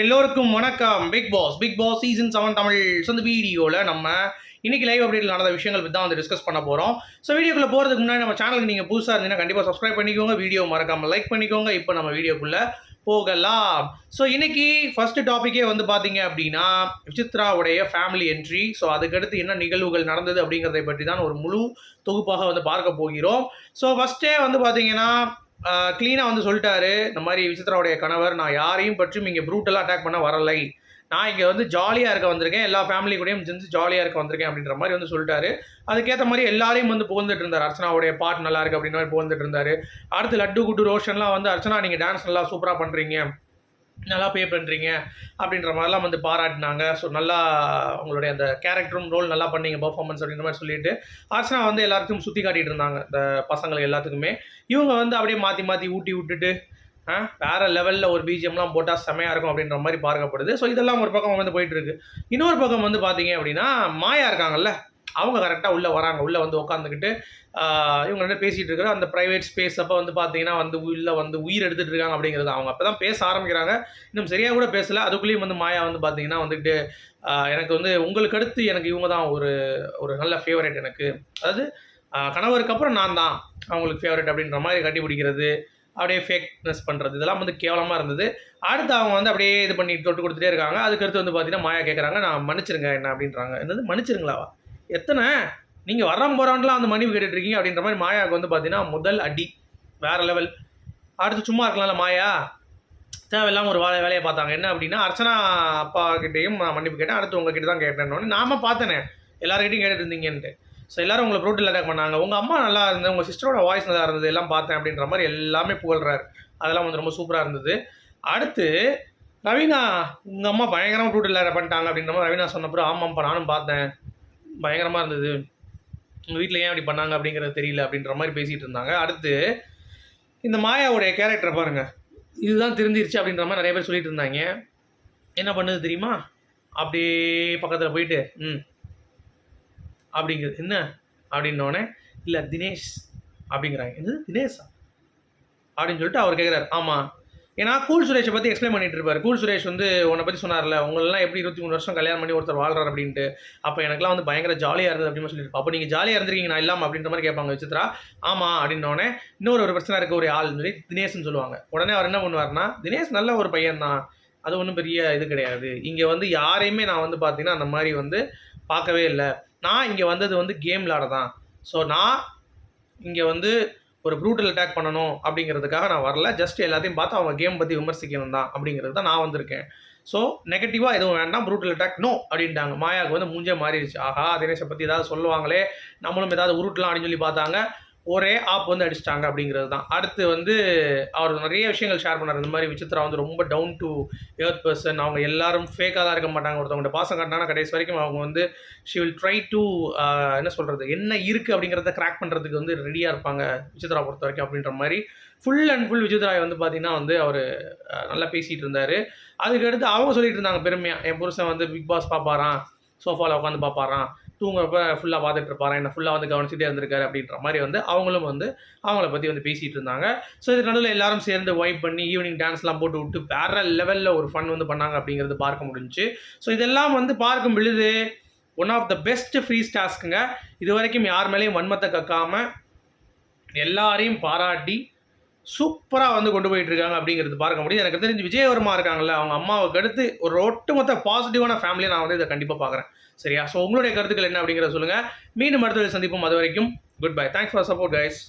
எல்லோருக்கும் வணக்கம். Bigg Boss Bigg Boss season seven Tamil. So இந்த வீடியோவில் நம்ம இன்னைக்கு லைவ் அப்டேட்டில் நடந்த விஷயங்கள் பற்றி தான் வந்து டிஸ்கஸ் பண்ண போகிறோம் ஸோ வீடியோக்குள்ளே போகிறதுக்கு முன்னாடி நம்ம சேனலுக்கு நீங்கள் புதுசாக இருந்தீங்கன்னா கண்டிப்பாக சப்ஸ்கிரைப் பண்ணிக்கோங்க. வீடியோ மறக்காமல் லைக் பண்ணிக்கோங்க. இப்போ நம்ம வீடியோக்குள்ளே போகலாம். ஸோ இன்னைக்கு ஃபஸ்ட்டு டாப்பிக்கே வந்து பார்த்தீங்க அப்படின்னா விசித்ராவுடைய ஃபேமிலி என்ட்ரி ஸோ அதுக்கடுத்து என்ன நிகழ்வுகள் நடந்தது அப்படிங்கிறதை பற்றி தான் ஒரு முழு தொகுப்பாக வந்து பார்க்க போகிறோம். ஸோ ஃபஸ்ட்டே வந்து பார்த்தீங்கன்னா க்ளீனாக வந்து சொல்லிட்டாரு. இந்த மாதிரி விசித்ராவுடைய கணவர். நான் யாரையும் பற்றியும் இங்கே ப்ரூட்டலாக அட்டாக் பண்ண வரலை. நான் இங்கே வந்து ஜாலியாக இருக்க வந்திருக்கேன். எல்லா ஃபேமிலி கூடயும் செஞ்சு ஜாலியாக இருக்க வந்திருக்கேன் அப்படின்ற மாதிரி வந்து சொல்லிட்டாரு. அதுக்கேற்ற மாதிரி எல்லாரையும் வந்து புகழ்ந்துட்டு இருந்தார். அர்ச்சனாவுடைய பாட்டு நல்லா இருக்குது அப்படின்ற மாதிரி புகழ்ந்துட்டு இருந்தார். அடுத்து லட்டு குட்டு ரோஷன்லாம் வந்து அர்ச்சனா நீங்கள் டான்ஸ் நல்லா சூப்பராக பண்ணுறீங்க நல்லா பே பண்ணுறீங்க அப்படின்ற மாதிரிலாம் வந்து பாராட்டினாங்க. ஸோ நல்லா உங்களுடைய அந்த கேரக்டரும் ரோல் நல்லா பண்ணீங்க பர்ஃபார்மன்ஸ் அப்படின்ற மாதிரி சொல்லிட்டு அர்ச்சனா வந்து எல்லாருக்கும் சுற்றி காட்டிகிட்டு இருந்தாங்க. இந்த பசங்களுக்கு எல்லாத்துக்குமே. இவங்க வந்து அப்படியே மாற்றி மாற்றி ஊட்டி விட்டுட்டு ஆ, வேற லெவலில் ஒரு பிஜிஎம்லாம் போட்டால் செமையாக இருக்கும் அப்படின்ற மாதிரி பார்க்கப்படுது. ஸோ இதெல்லாம் ஒரு பக்கம் வந்து போயிட்டுருக்கு இன்னொரு பக்கம் வந்து பார்த்தீங்க அப்படின்னா மாயா இருக்காங்கல்ல? அவங்க கரெக்டாக உள்ளே வராங்க. உள்ளே வந்து உட்காந்துக்கிட்டு இவங்க ரெண்டு பேசிகிட்டு இருக்கிற அந்த ப்ரைவேட் ஸ்பேஸ் அப்போ வந்து பார்த்தீங்கன்னா வந்து உள்ளே வந்து உயிர் எடுத்துகிட்டு இருக்காங்க அப்படிங்கிறது அவங்க. அப்போ தான் பேச ஆரம்பிக்கிறாங்க. இன்னும் சரியாக கூட பேசல. அதுக்குள்ளேயும் வந்து மாயா வந்து பார்த்தீங்கன்னா வந்துட்டு எனக்கு வந்து உங்களுக்கு அடுத்து எனக்கு இவங்க தான் ஒரு ஒரு நல்ல ஃபேவரேட் எனக்கு. அதாவது கணவருக்கு அப்புறம் நான் தான் அவங்களுக்கு ஃபேவரட் அப்படின்ற மாதிரி கட்டி பிடிக்கிறது அப்படியே ஃபேக்னஸ் பண்ணுறது இதெல்லாம் வந்து கேவலமாக இருந்தது. அடுத்து அவங்க வந்து அப்படியே இது பண்ணி தொட்டு கொடுத்துட்டே இருக்காங்க. அதுக்கடுத்து வந்து பார்த்தீங்கன்னா மாயா கேட்குறாங்க நான் மன்னிச்சிருங்க என்ன அப்படின்றாங்க. என்னது? மன்னிச்சிருங்களாவா? எத்தனை? நீங்கள் வரம் போகிறவன்லாம் அந்த மன்னிப்பு கேட்டுட்டு இருக்கீங்க அப்படின்ற மாதிரி மாயாவுக்கு வந்து பார்த்தீங்கன்னா முதல் அடி வேற லெவல் அடுத்து சும்மா இருக்கலாம்ல மாயா? தேவையில்லாமல் ஒரு வேலை வேலையை பார்த்தாங்க. என்ன அப்படின்னா அர்ச்சனா அப்பா கிட்டேயும் நான் மன்னிப்பு கேட்டேன். அடுத்து உங்ககிட்ட தான் கேட்டேன்னு நாம பார்த்தேனே. எல்லாருக்கிட்டையும் கேட்டுட்டு இருந்தீங்கன்ட்டு. ஸோ எல்லாரும் உங்களை ப்ரூட்டில் அட்டாக் பண்ணாங்க. உங்கள் அம்மா நல்லா இருந்தது உங்கள் சிஸ்டரோட வாய்ஸ் நல்லா இருந்தது எல்லாம் பார்த்தேன் அப்படின்ற மாதிரி எல்லாமே புகழ்றாரு. அதெல்லாம் வந்து ரொம்ப சூப்பராக இருந்தது. அடுத்து ரவீனா உங்கள் அம்மா பயங்கரமாக ப்ரூட்டில் அட்டாக் பண்ணிட்டாங்க அப்படின்ற மாதிரி ரவீனா சொன்னப்பறம் ஆமாம்ப்பா நானும் பார்த்தேன். பயங்கரமாக இருந்தது. உங்கள் வீட்டில் ஏன் அப்படி பண்ணாங்க அப்படிங்கிறது தெரியல அப்படின்ற மாதிரி பேசிகிட்டு இருந்தாங்க. அடுத்து இந்த மாயாவுடைய கேரக்டரை பாருங்கள் இதுதான் தெரிஞ்சிருச்சு அப்படின்ற மாதிரி நிறைய பேர் சொல்லிட்டு இருந்தாங்க. என்ன பண்ணுது தெரியுமா? அப்படியே பக்கத்தில் போயிட்டு ம். அப்படிங்கிறது என்ன? அப்படின்னோடனே இல்லை தினேஷ் அப்படிங்கிறாங்க. என்னது தினேஷா? அப்படின்னு சொல்லிட்டு அவர் கேட்குறாரு ஆமாம் ஏன்னா கூல் சுரேஷை பற்றி எக்ஸ்பிளைன் பண்ணிட்டு இருப்பார். கூல் சுரேஷ் வந்து உன்னை பற்றி சொன்னார்ல உங்களெல்லாம் எப்படி இருபத்தி மூணு வருஷம் கல்யாணம் பண்ணி ஒருத்தர் வாழ்றாரு அப்படின்ட்டு. அப்போ எனக்குலாம் வந்து பயங்கர ஜாலியாக இருந்தது அப்படின்னு சொல்லிட்டு அப்போ நீங்கள் ஜாலியாக இருந்திருக்கீங்க நான் இல்லாமல் அப்படின்ற மாதிரி கேட்பாங்க விசித்ரா. ஆமாம் அப்படின்னோடனே இன்னொரு ஒரு பிரச்சனை இருக்க ஒரு ஆள் சொல்லி தினேஷ்னு சொல்லுவாங்க. உடனே அவர் என்ன பண்ணுவார்னா தினேஷ் நல்ல ஒரு பையன் தான் அது ஒன்றும் பெரிய இது கிடையாது. இங்கே வந்து யாரையுமே நான் வந்து பார்த்தீங்கன்னா அந்த மாதிரி வந்து பார்க்கவே இல்லை. நான் இங்கே வந்தது வந்து கேம் விளாட தான் ஸோ நான் இங்கே வந்து ஒரு ப்ரூட்டல் அட்டாக் பண்ணணும் அப்படிங்கிறதுக்காக நான் வரல. ஜஸ்ட் எல்லாத்தையும் பார்த்து அவங்க கேம் பற்றி விமர்சிக்கணும் தான் அப்படிங்கிறது தான் நான் வந்திருக்கேன். ஸோ நெகட்டிவாக எதுவும் வேண்டாம். ப்ரூட்டல் அட்டாக் நோ அப்படின்ட்டாங்க. மாயாவுக்கு வந்து மூஞ்சே மாறிடுச்சு. ஆஹா தினேஷை பற்றி ஏதாவது சொல்லுவாங்களே. நம்மளும் ஏதாவது உருட்டலாம் அப்படின்னு சொல்லி பார்த்தாங்க. ஒரே ஆப் வந்து அடிச்சிட்டாங்க அப்படிங்கிறது தான். அடுத்து வந்து அவர் நிறைய விஷயங்கள் ஷேர் பண்ணார். இந்த மாதிரி விசித்ரா வந்து ரொம்ப டவுன் டு ஏர்த் பர்சன் அவங்க எல்லாரும் ஃபேக்காக தான் இருக்க மாட்டாங்க. ஒருத்தவங்க பாசம் காட்டினா கடைசி வரைக்கும் அவங்க வந்து ஷி வில் ட்ரை டு என்ன சொல்கிறது என்ன இருக்குது அப்படிங்கிறத கிராக் பண்ணுறதுக்கு வந்து ரெடியாக இருப்பாங்க விசித்ரா பொறுத்த வரைக்கும் அப்படின்ற மாதிரி. ஃபுல் அண்ட் ஃபுல் விசித்ராய் வந்து பார்த்தீங்கன்னா வந்து அவர் நல்லா பேசிகிட்டு இருந்தார். அதுக்கடுத்து அவங்க சொல்லிட்டு இருந்தாங்க பெருமையாக என் புருஷன் வந்து பிக் பாஸ் பார்ப்பாரான் சோஃபாவில் உட்காந்து பார்ப்பாரான் தூங்குறப்ப ஃபுல்லாக பார்த்துட்டு இருப்பாராம் என்ன ஃபுல்லாக வந்து கவனிச்சுட்டே இருந்திருக்காரு அப்படின்ற மாதிரி வந்து அவங்களும் வந்து அவங்கள பற்றி வந்து பேசிகிட்டு இருந்தாங்க. ஸோ இது நடுவில் எல்லாரும் சேர்ந்து வைப் பண்ணி ஈவினிங் டான்ஸ்லாம் போட்டு விட்டு வேற லெவலில் ஒரு ஃபன் வந்து பண்ணாங்க அப்படிங்கிறது பார்க்க முடிஞ்சுச்சு. ஸோ இதெல்லாம் வந்து பார்க்கும் பொழுது one of the best free டாஸ்க்குங்க இது வரைக்கும் யார் மேலேயும் வன்மத்தை கக்காமல் எல்லாரையும் பாராட்டி சூப்பராக வந்து கொண்டு போயிட்டு இருக்காங்க அப்படிங்கிறது பார்க்க முடியும் எனக்கு தெரிஞ்சு விஜயவர்மா இருக்காங்கல்ல அவங்க அம்மாவுக்கு அடுத்து ஒரு ஒட்டுமொத்த பாசிட்டிவான ஃபேமிலியை நான் வந்து இதை கண்டிப்பாக பார்க்குறேன். சரியா? ஸோ உங்களுடைய கருத்துக்கள் என்ன அப்படிங்கிறத சொல்லுங்கள் மீண்டும் அடுத்த சந்திப்போம். அது வரைக்கும் goodbye thanks for support guys